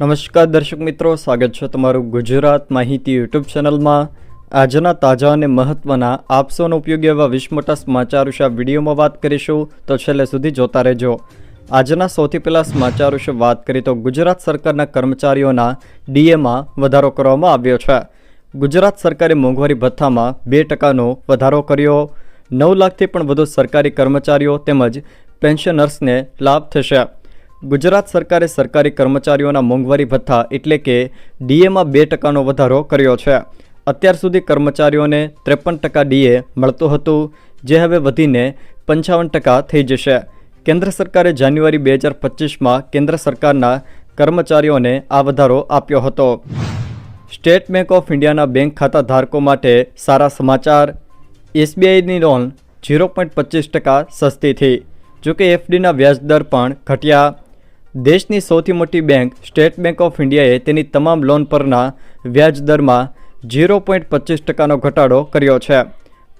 નમસ્કાર દર્શક મિત્રો, સ્વાગત છે તમારું ગુજરાત માહિતી યુટ્યુબ ચેનલમાં. આજના તાજા અને મહત્વના આપસોનો ઉપયોગી એવા વિશ્વ મોટા સમાચાર વિશે આ વિડીયોમાં વાત કરીશું, તો છેલ્લે સુધી જોતા રહેજો. આજના સૌથી પહેલાં સમાચાર વિશે વાત કરીએ તો ગુજરાત સરકારના કર્મચારીઓના ડીએમાં વધારો કરવામાં આવ્યો છે. ગુજરાત સરકારે મોંઘવારી ભથ્થામાં બે ટકાનો વધારો કર્યો. નવ લાખથી પણ વધુ સરકારી કર્મચારીઓ તેમજ પેન્શનર્સને લાભ થશે. ગુજરાત સરકારે સરકારી કર્મચારીઓના મોંઘવારી ભથ્થા એટલે કે ડીએમાં બે ટકાનો વધારો કર્યો છે. અત્યાર સુધી કર્મચારીઓને ત્રેપન ટકા ડીએ મળતું હતું, જે હવે વધીને પંચાવન ટકા થઈ જશે. કેન્દ્ર સરકારે જાન્યુઆરી બે હજાર પચીસમાં કેન્દ્ર સરકારના કર્મચારીઓને આ વધારો આપ્યો હતો. સ્ટેટ બેંક ઓફ ઇન્ડિયાના બેંક ખાતા ધારકો માટે સારા સમાચાર. એસબીઆઈની લોન ઝીરો પોઈન્ટ પચીસ ટકા સસ્તી થઈ. જોકે એફડીના વ્યાજદર પણ ઘટ્યા. દેશની સૌથી મોટી બેંક સ્ટેટ બેંક ઓફ ઇન્ડિયાએ તેની તમામ લોન પરના વ્યાજદરમાં ઝીરો પોઈન્ટ પચીસ ટકાનો ઘટાડો કર્યો છે.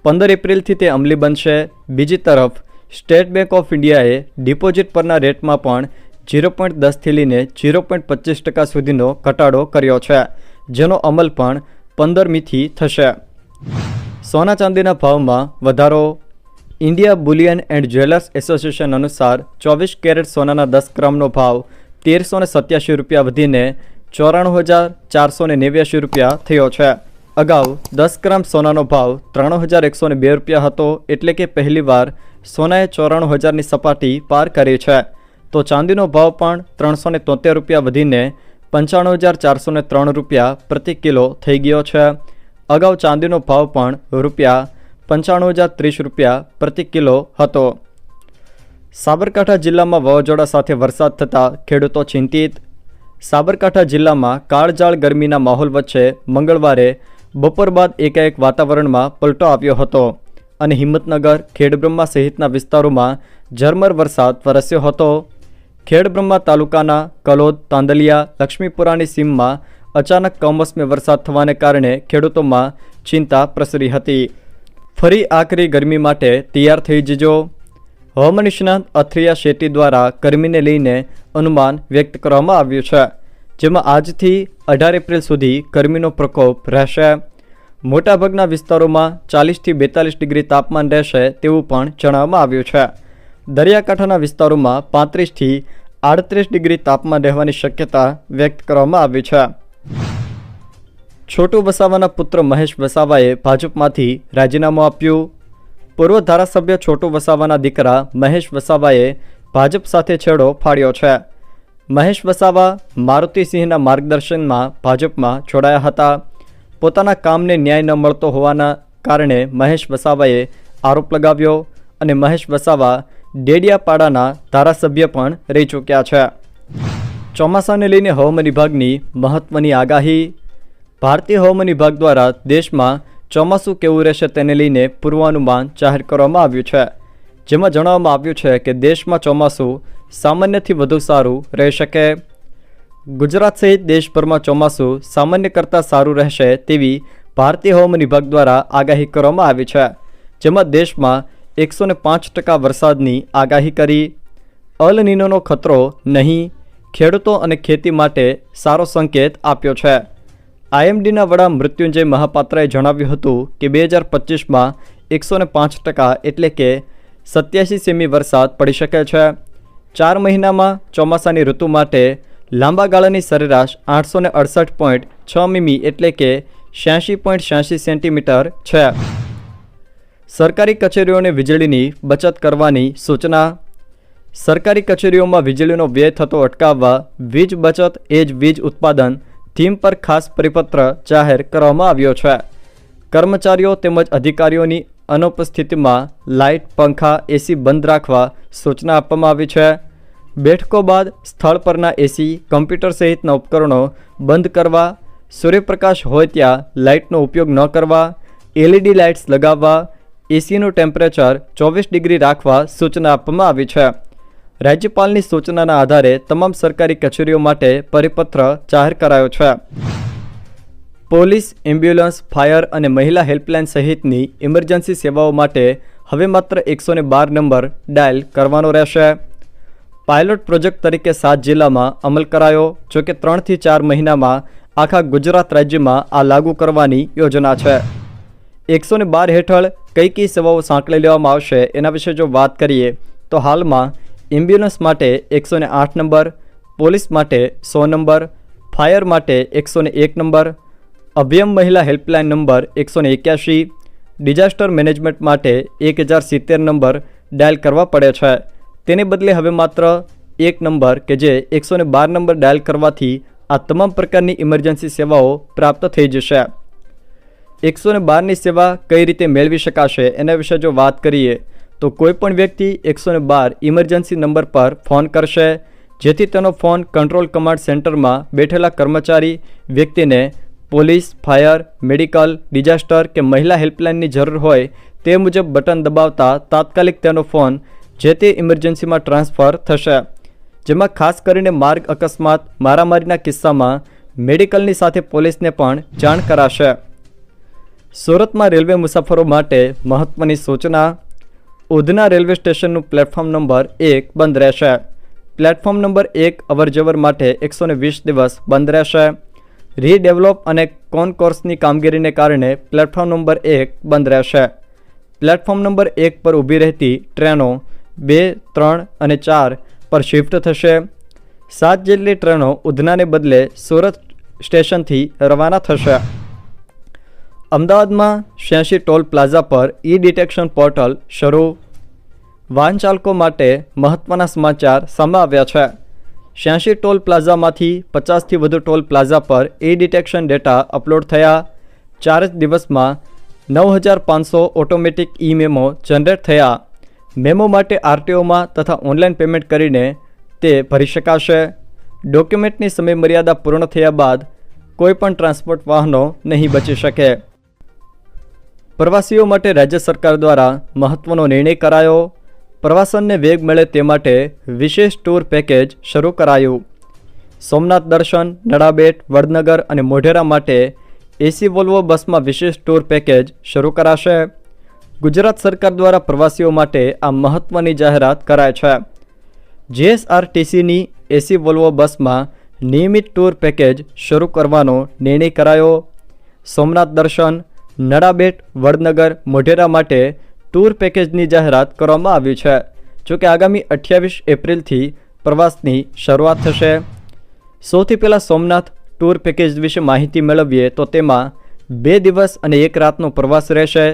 પંદર એપ્રિલથી તે અમલી બનશે. બીજી તરફ, સ્ટેટ બેંક ઓફ ઇન્ડિયાએ ડિપોઝિટ પરના રેટમાં પણ ઝીરો પોઈન્ટ દસથી લઈને ઝીરો પોઈન્ટ પચીસ ટકા સુધીનો ઘટાડો કર્યો છે, જેનો અમલ પણ પંદરમીથી થશે. સોના ચાંદીના ભાવમાં વધારો India bullion and jewellers association અનુસાર ચોવીસ કેરેટ સોનાના દસ ગ્રામનો ભાવ તેરસો ને સત્યાસી રૂપિયા વધીને ચોરાણું હજાર ચારસો ને નેવ્યાસી રૂપિયા થયો છે. અગાઉ દસ ગ્રામ સોનાનો ભાવ ત્રાણું હજાર એકસો ને બે રૂપિયા હતો એટલે કે પહેલીવાર સોનાએ ચોરાણું હજારની સપાટી પાર કરી છે. તો ચાંદીનો ભાવ પણ ત્રણસો ને તોતેર રૂપિયા વધીને પંચાણું હજાર ચારસો ત્રણ રૂપિયા પ્રતિ કિલો થઈ ગયો છે. અગાઉ ચાંદીનો ભાવ પણ રૂપિયા પંચાણું હજાર ત્રીસ રૂપિયા પ્રતિ કિલો હતો. સાબરકાંઠા જિલ્લામાં વાવાઝોડા સાથે વરસાદ થતાં ખેડૂતો ચિંતિત. સાબરકાંઠા જિલ્લામાં કાળજાળ ગરમીના માહોલ વચ્ચે મંગળવારે બપોર બાદ એકાએક વાતાવરણમાં પલટો આવ્યો હતો અને હિંમતનગર, ખેડબ્રહ્મા સહિતના વિસ્તારોમાં ઝરમર વરસાદ વરસ્યો હતો. ખેડબ્રહ્મા તાલુકાના કલોદ, તાંદલિયા, લક્ષ્મીપુરાની સીમમાં અચાનક કમોસમી વરસાદ થવાને કારણે ખેડૂતોમાં ચિંતા પ્રસરી હતી. ફરી આકરી ગરમી માટે તૈયાર થઈ જજો. હવામાન નિષ્ણાંત અથિયા શેટ્ટી દ્વારા ગરમીને લઈને અનુમાન વ્યક્ત કરવામાં આવ્યું છે, જેમાં આજથી અઢાર એપ્રિલ સુધી ગરમીનો પ્રકોપ રહેશે. મોટાભાગના વિસ્તારોમાં ચાલીસથી બેતાલીસ ડિગ્રી તાપમાન રહેશે તેવું પણ જણાવવામાં આવ્યું છે. દરિયાકાંઠાના વિસ્તારોમાં પાંત્રીસથી આડત્રીસ ડિગ્રી તાપમાન રહેવાની શક્યતા વ્યક્ત કરવામાં આવી છે. છોટુ વસાવાના પુત્ર મહેશ વસાવાએ ભાજપમાંથી રાજીનામું આપ્યું. પૂર્વ ધારાસભ્ય છોટુ વસાવાના દીકરા મહેશ વસાવાએ ભાજપ સાથે છેડો ફાડ્યો છે. મહેશ વસાવા મારુતિસિંહના માર્ગદર્શનમાં ભાજપમાં જોડાયા હતા. પોતાના કામને ન્યાય ન મળતો હોવાના કારણે મહેશ વસાવાએ આરોપ લગાવ્યો અને મહેશ વસાવા ડેડિયાપાડાના ધારાસભ્ય પણ રહી ચૂક્યા છે. ચોમાસાને લઈને હવામાન વિભાગની મહત્ત્વની આગાહી ભારતીય હવામાન વિભાગ દ્વારા દેશમાં ચોમાસું કેવું રહેશે તેને લઈને પૂર્વાનુમાન જાહેર કરવામાં આવ્યું છે. જેમાં જણાવવામાં આવ્યું છે કે દેશમાં ચોમાસું સામાન્યથી વધુ સારું રહી શકે. ગુજરાત સહિત દેશભરમાં ચોમાસું સામાન્ય કરતાં સારું રહેશે તેવી ભારતીય હવામાન વિભાગ દ્વારા આગાહી કરવામાં આવી છે. જેમાં દેશમાં એકસો ને પાંચ ટકા વરસાદની આગાહી કરી. અલ નીનોનો ખતરો નહીં, ખેડૂતો અને ખેતી માટે સારો સંકેત આપ્યો છે. આઈએમડીના વડા મૃત્યુંજય મહાપાત્રાએ જણાવ્યું હતું કે બે હજાર પચીસમાં એકસો ને પાંચ ટકા એટલે કે સત્યાસી સેમી વરસાદ પડી શકે છે. ચાર મહિનામાં ચોમાસાની ઋતુ માટે લાંબા ગાળાની સરેરાશ આઠસો ને અડસઠ પોઈન્ટ છ મીમી એટલે કે છ્યાસી પોઈન્ટ છ્યાસી સેન્ટીમીટર છે. સરકારી કચેરીઓને વીજળીની બચત કરવાની સૂચના. સરકારી કચેરીઓમાં વીજળીનો વ્યય થતો અટકાવવા વીજ બચત એ જ વીજ ઉત્પાદન થીમ પર ખાસ પરિપત્ર જાહેર કરવામાં આવ્યો છે. કર્મચારીઓ તેમજ અધિકારીઓની અનુપસ્થિતિમાં લાઇટ, પંખા, એસી બંધ રાખવા સૂચના આપવામાં આવી છે. બેઠકો બાદ સ્થળ પરના એસી, કમ્પ્યુટર સહિતના ઉપકરણો બંધ કરવા, સૂર્યપ્રકાશ હોય ત્યાં લાઇટનો ઉપયોગ ન કરવા, એલઈડી લાઇટ્સ લગાવવા, એસીનું ટેમ્પરેચર ચોવીસ ડિગ્રી રાખવા સૂચના આપવામાં આવી છે. રાજ્યપાલની સૂચનાના આધારે તમામ સરકારી કચેરીઓ માટે પરિપત્ર જાહેર કરાયો છે. પોલીસ, એમ્બ્યુલન્સ, ફાયર અને મહિલા હેલ્પલાઇન સહિતની ઇમરજન્સી સેવાઓ માટે હવે માત્ર એકસો બાર નંબર ડાયલ કરવાનો રહેશે. પાયલોટ પ્રોજેક્ટ તરીકે સાત જિલ્લામાં અમલ કરાયો, જો કે ત્રણથી ચાર મહિનામાં આખા ગુજરાત રાજ્યમાં આ લાગુ કરવાની યોજના છે. એકસો બાર હેઠળ કઈ કઈ સેવાઓ સાંકળી લેવામાં આવશે એના વિશે જો વાત કરીએ, તો હાલમાં એમ્બ્યુલન્સ માટે એકસો ને આઠ નંબર, પોલીસ માટે સો નંબર, ફાયર માટે એકસો ને એક નંબર, અભિયમ મહિલા હેલ્પલાઇન નંબર એકસો ને એક્યાસી ડિઝાસ્ટર મેનેજમેન્ટ માટે એક હજાર સિત્તેર નંબર ડાયલ કરવા પડે છે. તેને બદલે હવે માત્ર એક નંબર કે જે એકસો ને બાર નંબર ડાયલ કરવાથી આ તમામ પ્રકારની ઇમરજન્સી સેવાઓ પ્રાપ્ત થઈ જશે. એકસો ને બારની સેવા કઈ રીતે મેળવી શકાશે એના વિશે જો વાત કરીએ તો કોઈપણ વ્યક્તિ એકસો બાર ઇમરજન્સી નંબર પર ફોન કરશે, જેથી તેનો ફોન કંટ્રોલ કમાન્ડ સેન્ટરમાં બેઠેલા કર્મચારી વ્યક્તિને પોલીસ, ફાયર, મેડિકલ, ડિઝાસ્ટર કે મહિલા હેલ્પલાઇનની જરૂર હોય તે મુજબ બટન દબાવતા તાત્કાલિક તેનો ફોન જે તે ઇમરજન્સીમાં ટ્રાન્સફર થશે. જેમાં ખાસ કરીને માર્ગ અકસ્માત, મારામારીના કિસ્સામાં મેડિકલની સાથે પોલીસને પણ જાણ કરાશે. સુરતમાં રેલવે મુસાફરો માટે મહત્ત્વની સૂચના ઉધના રેલવે સ્ટેશનનું પ્લેટફોર્મ નંબર એક બંધ રહેશે. પ્લેટફોર્મ નંબર એક અવરજવર માટે એકસો વીસ દિવસ બંધ રહેશે. રીડેવલપ અને કોનકોર્સની કામગીરીને કારણે પ્લેટફોર્મ નંબર એક બંધ રહેશે. પ્લેટફોર્મ નંબર એક પર ઊભી રહેતી ટ્રેનો બે, ત્રણ અને ચાર પર શિફ્ટ થશે. સાત જેટલી ટ્રેનો ઉધનાને બદલે સુરત સ્ટેશનથી રવાના થશે. અમદાવાદમાં શ્યાસી ટોલ પ્લાઝા પર ઈ ડિટેક્શન પોર્ટલ શરૂ. વાહન ચાલકો માટે મહત્ત્વના સમાચાર સામે આવ્યા છે. શ્યાસી ટોલ પ્લાઝામાંથી પચાસથી વધુ ટોલ પ્લાઝા પર ઈ ડિટેક્શન ડેટા અપલોડ થયા. ચાર જ દિવસમાં નવ હજાર પાંચસો ઓટોમેટિક ઈ મેમો જનરેટ થયા. મેમો માટે આરટીઓમાં તથા ઓનલાઈન પેમેન્ટ કરીને તે ભરી શકાશે. ડોક્યુમેન્ટની સમયમર્યાદા પૂર્ણ થયા બાદ કોઈપણ ટ્રાન્સપોર્ટ વાહનો નહીં બચી શકે. પ્રવાસીઓ માટે રાજ્ય સરકાર દ્વારા મહત્ત્વનો નિર્ણય કરાયો. પ્રવાસનને વેગ મળે તે માટે વિશેષ ટૂર પેકેજ શરૂ કરાયું. સોમનાથ દર્શન નડાબેટ વડનગર અને મોઢેરા માટે એસી વોલ્વો બસમાં વિશેષ ટૂર પેકેજ શરૂ કરાશે. ગુજરાત સરકાર દ્વારા પ્રવાસીઓ માટે આ મહત્ત્વની જાહેરાત કરાય છે. જીએસઆરટીસીની એસી વોલ્વો બસમાં નિયમિત ટૂર પેકેજ શરૂ કરવાનો નિર્ણય કરાયો. સોમનાથ દર્શન નડાબેટ, વડનગર, મોઢેરા માટે ટૂર પેકેજની જાહેરાત કરવામાં આવી છે. જોકે આગામી અઠ્યાવીસ એપ્રિલથી પ્રવાસની શરૂઆત થશે. સૌથી પહેલાં સોમનાથ ટૂર પેકેજ વિશે માહિતી મેળવીએ તો તેમાં બે દિવસ અને એક રાતનો પ્રવાસ રહેશે.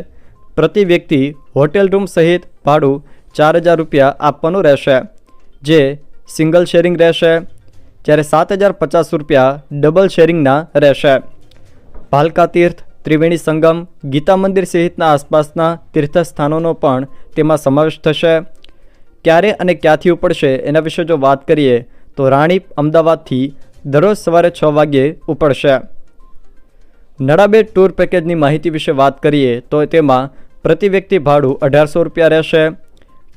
પ્રતિ વ્યક્તિ હોટેલ રૂમ સહિત ભાડું ચાર હજાર રૂપિયા આપવાનું રહેશે, જે સિંગલ શેરિંગ રહેશે, જ્યારે સાત હજાર પચાસ રૂપિયા ડબલ શેરિંગના રહેશે. ભાલકા તીર્થ ત્રિવેણી સંગમ, ગીતા મંદિર સહિતના આસપાસના તીર્થસ્થાનોનો પણ તેમાં સમાવેશ થશે. ક્યારે અને ક્યાંથી ઉપડશે એના વિશે જો વાત કરીએ, તો રાણીપ અમદાવાદથી દરરોજ સવારે છ વાગ્યે ઉપડશે. નડાબે ટૂર પેકેજની માહિતી વિશે વાત કરીએ, તો તેમાં પ્રતિ વ્યક્તિ ભાડું અઢારસો રૂપિયા રહેશે.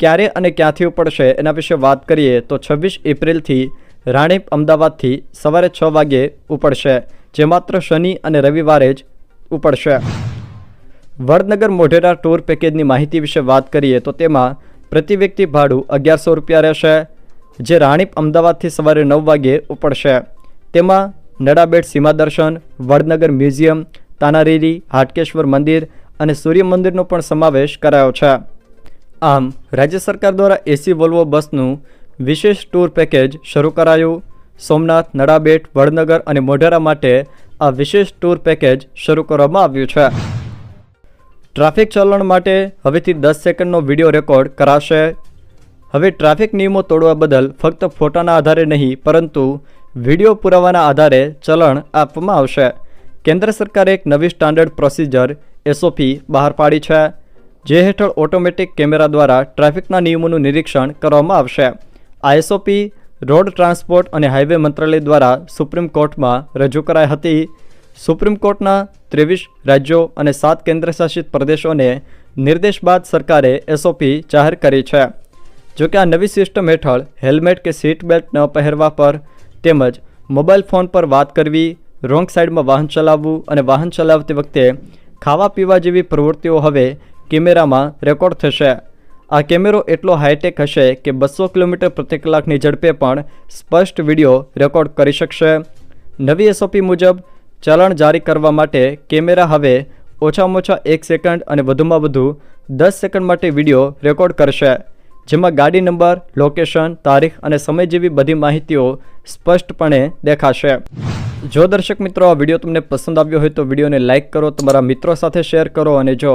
ક્યારે અને ક્યાંથી ઉપડશે એના વિશે વાત કરીએ, તો છવ્વીસ એપ્રિલથી રાણીપ અમદાવાદથી સવારે છ વાગ્યે ઉપડશે. જે માત્ર શનિ અને રવિવારે જ ઉપડશે. વડનગર મોઢેરા ટૂર પેકેજની માહિતી વિશે વાત કરીએ તો તેમાં પ્રતિ વ્યક્તિ ભાડું અગિયારસો રૂપિયા રહેશે, જે રાણીપ અમદાવાદથી સવારે નવ વાગ્યે ઉપડશે. તેમાં નડાબેટ સીમા દર્શન વડનગર મ્યુઝિયમ, તાનારીરી, હાટકેશ્વર મંદિર અને સૂર્ય મંદિરનો પણ સમાવેશ કરાયો છે. આમ, રાજ્ય સરકાર દ્વારા એસી વોલ્વો બસનું વિશેષ ટૂર પેકેજ શરૂ કરાયું. સોમનાથ, નડાબેટ, વડનગર અને મોઢેરા માટે આ વિશેષ ટૂર પેકેજ શરૂ કરવામાં આવ્યું છે. ટ્રાફિક ચલણ માટે હવેથી દસ સેકન્ડનો વીડિયો રેકોર્ડ કરાશે. હવે ટ્રાફિક નિયમો તોડવા બદલ ફક્ત ફોટાના આધારે નહીં, પરંતુ વીડિયો પુરાવાના આધારે ચલણ આપવામાં આવશે. કેન્દ્ર સરકારે એક નવી સ્ટાન્ડર્ડ પ્રોસિજર એસઓપી બહાર પાડી છે, જે હેઠળ ઓટોમેટિક કેમેરા દ્વારા ટ્રાફિકના નિયમોનું નિરીક્ષણ કરવામાં આવશે. આ એસઓપી રોડ ટ્રાન્સપોર્ટ અને હાઇવે મંત્રાલય દ્વારા સુપ્રીમ કોર્ટમાં રજૂ કરાઈ હતી. સુપ્રીમ કોર્ટના ત્રેવીસ રાજ્યો અને સાત કેન્દ્રશાસિત પ્રદેશોને નિર્દેશ બાદ સરકારે એસઓપી જાહેર કરી છે. જોકે આ નવી સિસ્ટમ હેઠળ હેલ્મેટ કે સીટ બેલ્ટ ન પહેરવા પર તેમજ મોબાઈલ ફોન પર વાત કરવી, રોંગ સાઈડમાં વાહન ચલાવવું અને વાહન ચલાવતી વખતે ખાવા પીવા જેવી પ્રવૃત્તિઓ હવે કેમેરામાં રેકોર્ડ થશે. આ કેમેરો એટલો હાઈટેક હશે કે બસો કિલોમીટર પ્રતિ કલાકની ઝડપે પણ સ્પષ્ટ વીડિયો રેકોર્ડ કરી શકશે. નવી એસઓપી મુજબ, ચલણ જારી કરવા માટે કેમેરા હવે ઓછામાં ઓછા એક સેકન્ડ અને વધુમાં વધુ દસ સેકન્ડ માટે વીડિયો રેકોર્ડ કરશે, જેમાં ગાડી નંબર, લોકેશન, તારીખ અને સમય જેવી બધી માહિતીઓ સ્પષ્ટપણે દેખાશે. જો દર્શક મિત્રો આ વીડિયો તમને પસંદ આવ્યો હોય તો વિડીયોને લાઇક કરો, તમારા મિત્રો સાથે શેર કરો અને જો